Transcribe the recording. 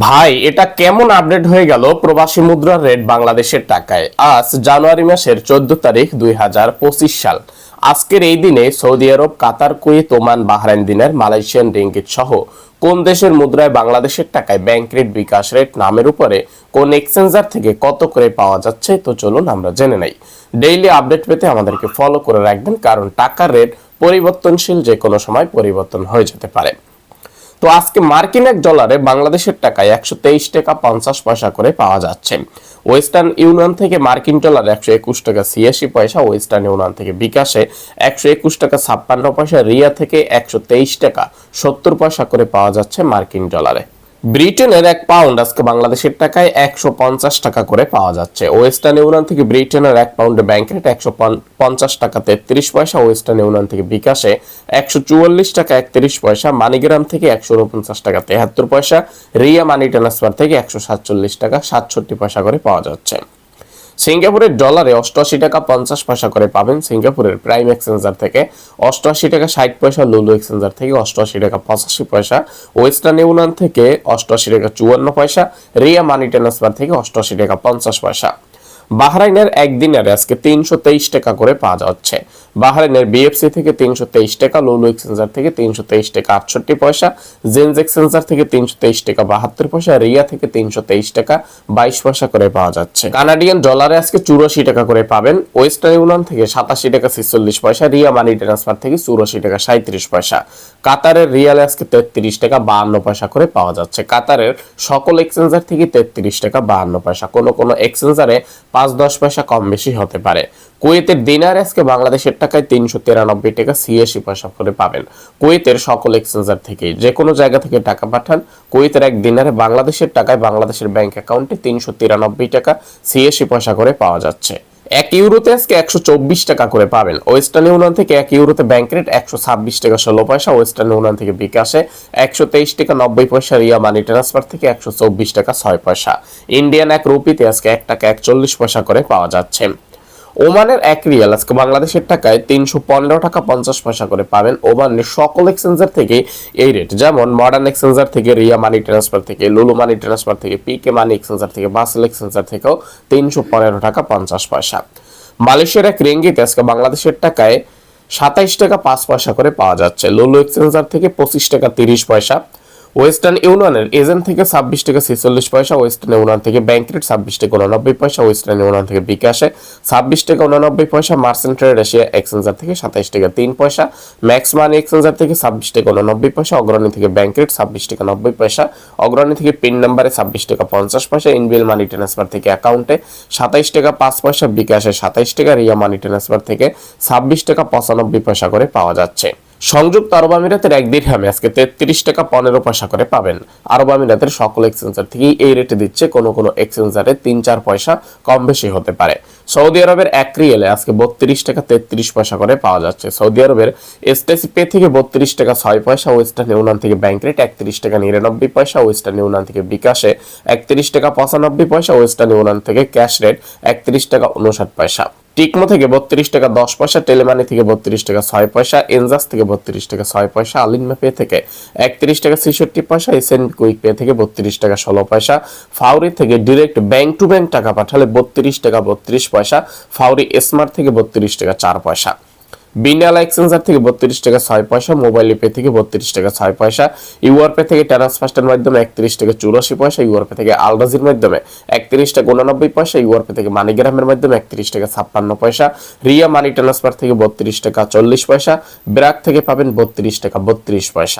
ভাই, এটা কেমন আপডেট হয়ে গেল প্রবাসী মুদ্রার রেট বাংলাদেশের টাকায়? আজ জানুয়ারি মাসের চোদ্দ তারিখ দুই হাজার পঁচিশ সাল। আজকের এই দিনে সৌদি আরব, কাতার, কুয়েত, ওমান, বাহরাইন দিনের মালয়েশিয়ান রিঙ্গিত সহ কোন দেশের মুদ্রায় বাংলাদেশের টাকায় ব্যাংক রেট বিকাশ রেট নামের উপরে কোন এক্সচেঞ্জার থেকে কত করে পাওয়া যাচ্ছে, তো চলুন আমরা জেনে নেই। ডেইলি আপডেট পেতে আমাদেরকে ফলো করে রাখবেন, কারণ টাকার রেট পরিবর্তনশীল যে কোনো সময় পরিবর্তন হয়ে যেতে পারে। তো আজকে মার্কিন এক ডলারে বাংলাদেশের টাকায় একশো তেইশ টাকা পঞ্চাশ পয়সা করে পাওয়া যাচ্ছে। ওয়েস্টার্ন ইউনিয়ন থেকে মার্কিন ডলার একশো একুশ টাকা ছিয়াশি পয়সা, ওয়েস্টার্ন ইউনিয়ন থেকে বিকাশে একশো একুশ টাকা ছাপ্পান্ন পয়সা, রিয়া থেকে একশো তেইশ টাকা সত্তর পয়সা করে পাওয়া যাচ্ছে মার্কিন ডলারে। ব্রিটেনের এক পাউন্ড আজকে বাংলাদেশের টাকায় একশো পঞ্চাশ টাকা করে পাওয়া যাচ্ছে। ওয়েস্টার্ন ইউনিয়ন থেকে ব্রিটেনের এক পাউন্ডে ব্যাংক রেট একশো পঞ্চাশ টাকা তেত্রিশ পয়সা ওয়েস্টার্ন ইউনিয়ন থেকে বিকাশে একশো চুয়াল্লিশ টাকা একত্রিশ পয়সা, মানিগ্রাম থেকে একশো উনপঞ্চাশ টাকা তেহাত্তর পয়সা, রিয়া মানি ট্রান্সফার থেকে একশো সাতচল্লিশ টাকা সাতষট্টি পয়সা করে পাওয়া যাচ্ছে। সিঙ্গাপুরের ডলারে অষ্টআশি টাকা পঞ্চাশ পয়সা করে পাবেন সিঙ্গাপুরের প্রাইম এক্সচেঞ্জার থেকে। অষ্টআশি টাকা ষাট পয়সা, লুলু এক্সচেঞ্জার থেকে অষ্টআশি টাকা পঁচাশি পয়সা। ওয়েস্টার্ন ইউনিয়ন থেকে অষ্টআশি টাকা চুয়ান্ন পয়সা। রিয়া মানি ট্রান্সফার থেকে অষ্টআশি টাকা পঞ্চাশ পয়সা। বাহরাইনের একদিনের আজকে তিনশো তেইশ টাকা করে পাওয়া যাচ্ছে। বাহরাইনের বিএফসি থেকে তিনশো তেইশ টাকা, লুলু এক্সচেঞ্জার থেকে তিনশো তেইশ টাকা আটষট্টি পয়সা জেন্স এক্সচেঞ্জার থেকে তিনশো তেইশ টাকা বাহাত্তর পয়সা, রিয়া থেকে তিনশো তেইশ টাকা বাইশ পয়সা করে পাওয়া যাচ্ছে। কানাডিয়ান ডলারে আজকে চুরাশি টাকা করে পাবেন, ওয়েস্টার্ন ইউনিয়ন থেকে সাতাশি টাকা ছেচল্লিশ পয়সা, রিয়া মানি ট্রান্সফার থেকে চুরাশি টাকা সাঁত্রিশ পয়সা। কাতারের রিয়ালে আজকে তেত্রিশ টাকা বাহান্ন পয়সা করে পাওয়া যাচ্ছে। কাতারের সকল এক্সচেঞ্জার থেকে তেত্রিশ টাকা বাহান্ন পয়সা। কোনো কোনো এক্সচেঞ্জারে পাঁচ দশ পয়সা কম বেশি হতে পারে। কুয়েতের দিনার আজকে বাংলাদেশের টাকায় তিনশো তিরানব্বই টাকা ছিয়াশি পয়সা করে পাবেন। কুয়েতের সকল এক্সচেঞ্জার থেকে যে কোনো জায়গা থেকে টাকা পাঠান। কুয়েতের এক দিনারে বাংলাদেশের টাকায় বাংলাদেশের ব্যাংক অ্যাকাউন্টে তিনশো তিরানব্বই টাকা ছিয়াশি পয়সা করে পাওয়া যাচ্ছে। এক ইউরোতে আজকে একশো চব্বিশ টাকা করে পাবেন। ওয়েস্টার্ন ইউনিয়ন থেকে এক ইউরোতে ব্যাংক রেট একশো ছাব্বিশ টাকা ষোলো পয়সা, ওয়েস্টার্ন ইউনিয়ন থেকে বিকাশে একশো তেইশ টাকা নব্বই পয়সা, রিয়া মানি ট্রান্সফার থেকে একশো চব্বিশ টাকা ছয় পয়সা। ইন্ডিয়ান এক রুপিতে আজকে এক টাকা একচল্লিশ পয়সা করে পাওয়া যাচ্ছে। ওমানের এক রিয়াল, আজকে বাংলাদেশের টাকায় তিনশো পনেরো টাকা পঞ্চাশ পয়সা করে পাবেন ওমানের সকল এক্সচেঞ্জার থেকে এই রেট যেমন মডার্ন এক্সচেঞ্জার থেকে রিয়া মানি ট্রান্সফার থেকে, লুলু মানি ট্রান্সফার থেকে পিকে মানি এক্সচেঞ্জার থেকে বাসেল এক্সচেঞ্জার থেকেও তিনশো পনেরো টাকা পঞ্চাশ পয়সা। মালয়েশিয়ার এক রিঙ্গিতে আজকে বাংলাদেশের টাকায় সাতাইশ টাকা পাঁচ পয়সা করে পাওয়া যাচ্ছে। লুলু এক্সচেঞ্জার থেকে পঁচিশ টাকা তিরিশ পয়সা। ওয়েস্টার্ন ইউনিয়নের এজেন্ট থেকে ছাব্বিশ টাকা ছেচল্লিশ পয়সা, ওয়েস্টার্ন ইউনিয়ন থেকে ব্যাংক রেট ছাব্বিশ টাকা উননব্বই পয়সা, ওয়েস্টার্ন ইউনিয়ন থেকে বিকাশে ছাব্বিশ টাকা উনানব্বই পয়সা, মার্চেন্ট ট্রেড এশিয়া এক্সচেঞ্জার থেকে সাতাইশ টাকা তিন পয়সা, ম্যাক্স মানি এক্সচেঞ্জার থেকে ছাব্বিশ টাকা উননব্বই পয়সা, অগ্রণী থেকে ব্যাংক রেট ছাব্বিশ টাকা নব্বই পয়সা, অগ্রণী থেকে পিন নাম্বারে ছাব্বিশ টাকা পঞ্চাশ পয়সা, ইনবিল মানি ট্রান্সফার থেকে অ্যাকাউন্টে সাতাইশ টাকা পাঁচ পয়সা, বিকাশে সাতাইশ টাকা, রিয়া মানি ট্রান্সফার থেকে ছাব্বিশ টাকা পঁচানব্বই পয়সা করে পাওয়া যাচ্ছে। সংযুক্ত আরব আমিরাতের এক দিরহামে আজকে তেত্রিশ টাকা পনেরো পয়সা করে পাবেন। আরব আমিরাতের সকল এক্সচেঞ্জার থেকেই এই রেটে দিচ্ছে। কোনো কোনো এক্সচেঞ্জারে তিন চার পয়সা কম বেশি হতে পারে। সৌদি আরবের এক রিয়েলে আজকে বত্রিশ টাকা তেত্রিশ পয়সা করে পাওয়া যাচ্ছে। সৌদি আরবের এসটিসি পে থেকে বত্রিশ টাকা ছয় পয়সা, ওয়েস্টার্ন ইউনিয়ন থেকে ব্যাংক রেট একত্রিশ টাকা নিরানব্বই পয়সা, ওয়েস্টার্ন ইউনিয়ন থেকে বিকাশে একত্রিশ টাকা পঁচানব্বই পয়সা, ওয়েস্টার্ন ইউনিয়ন থেকে ক্যাশ রেট একত্রিশ টাকা উনষাট পয়সা। টিকমো থেকে বত্রিশ টাকা, দশ পয়সা, টেলিমানি থেকে বত্রিশ টাকা, ছয় পয়সা, এনজাস থেকে বত্রিশ টাকা, ছয় পয়সা আলিনমা পে থেকে একত্রিশ টাকা, ছেষট্টি পয়সা, এসএন কুইক পে থেকে বত্রিশ টাকা, ষোলো পয়সা। ফাউরি থেকে ডিরেক্ট ব্যাঙ্ক টু ব্যাংক টাকা পাঠালে বত্রিশ টাকা, বত্রিশ পয়সা। ফাউরি স্মার্ট থেকে বত্রিশ টাকা, চার পয়সা। বিনালা এক্সচেঞ্জার থেকে বত্রিশ টাকা ছয় পয়সা মোবাইল পে থেকে বত্রিশ টাকা ছয় পয়সা ইউআর পে থেকে ট্রান্সফার্স্টের মাধ্যমে একত্রিশ টাকা চুরাশি পয়সা ইউআর পে থেকে আলরাজির মাধ্যমে একত্রিশ টাকা উনানব্বই পয়সা ইউআর পে থেকে মানিগ্রামের মাধ্যমে একত্রিশ টাকা ছাপ্পান্ন পয়সা রিয়া মানি ট্রান্সফার থেকে বত্রিশ টাকা চল্লিশ পয়সা ব্র্যাক থেকে পাবেন বত্রিশ টাকা বত্রিশ পয়সা।